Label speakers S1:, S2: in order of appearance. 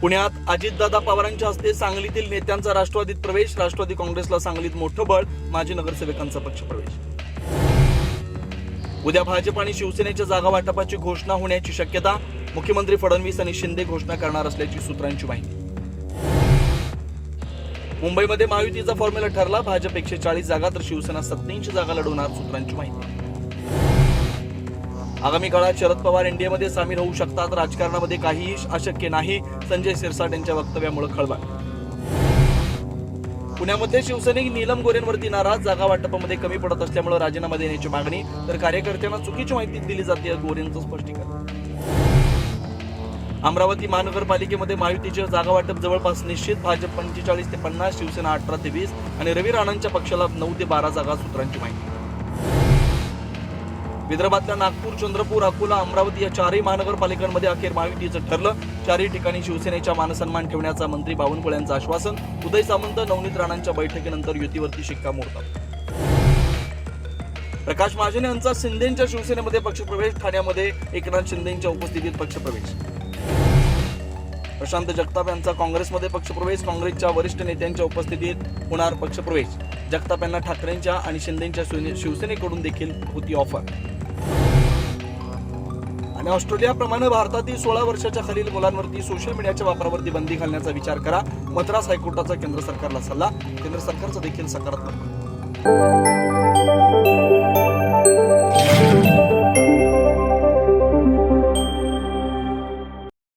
S1: पुण्यात अजितदादा पवारांच्या हस्ते सांगलीतील नेत्यांचा राष्ट्रवादीत प्रवेश राष्ट्रवादी काँग्रेसला सांगलीत मोठं बळ माजी नगरसेवकांचा पक्षप्रवेश. उद्या भाजप आणि शिवसेनेच्या जागा वाटपाची घोषणा होण्याची शक्यता मुख्यमंत्री फडणवीस आणि शिंदे घोषणा करणार असल्याची सूत्रांची माहिती. मुंबईमध्ये महायुतीचा फॉर्म्युला ठरला भाजप एकशे चाळीस जागा तर शिवसेना सत्याऐंशी जागा लढवणार सूत्रांची माहिती. आगामी काळात शरद पवार एनडीएमध्ये सामील होऊ शकतात. राजकारणामध्ये काहीही अशक्य नाही. संजय सिरसाट यांच्या वक्तव्यामुळे खळबळ. पुण्यामध्ये शिवसैनिक नीलम गोरेंवरती नाराज. जागा वाटपामध्ये कमी पडत असल्यामुळे राजीनामा देण्याची मागणी. तर कार्यकर्त्यांना चुकीची माहिती दिली जाते गोरेंचं स्पष्टीकरण. अमरावती महानगरपालिकेमध्ये महायुतीचे जागा वाटप जवळपास निश्चित. भाजप पंचेचाळीस ते पन्नास शिवसेना अठरा ते वीस आणि रवी राणांच्या पक्षाला नऊ ते बारा जागा सूत्रांची माहिती. विदर्भातल्या नागपूर चंद्रपूर अकोला अमरावती या चारही महानगरपालिकांमध्ये अखेर महायुतीचं ठरलं. चारही ठिकाणी शिवसेनेच्या मानसन्मान ठेवण्याचा मंत्री बावनकुळे यांचं आश्वासन. उदय सामंत नवनीत राणांच्या बैठकीनंतर युतीवरती शिक्कामोर्तब प्रकाश महाजन यांचा शिंदेच्या शिवसेनेमध्ये पक्षप्रवेश ठाण्यामध्ये एकनाथ शिंदेच्या उपस्थितीत पक्षप्रवेश. प्रशांत जगताप यांचा काँग्रेसमध्ये पक्षप्रवेश काँग्रेसच्या वरिष्ठ नेत्यांच्या उपस्थितीत होणार पक्षप्रवेश. जगताप यांना ठाकरेंच्या आणि शिंदेच्या शिवसेनेकडून देखील होती ऑफर आणि ऑस्ट्रेलियाप्रमाणे भारतातील सोळा वर्षाच्या खालील मुलांवरती सोशल मीडियाच्या वापरावरती बंदी घालण्याचा विचार करा. मद्रास हायकोर्टाचा केंद्र सरकारला सल्ला. केंद्र सरकारचा देखील सकारात्मक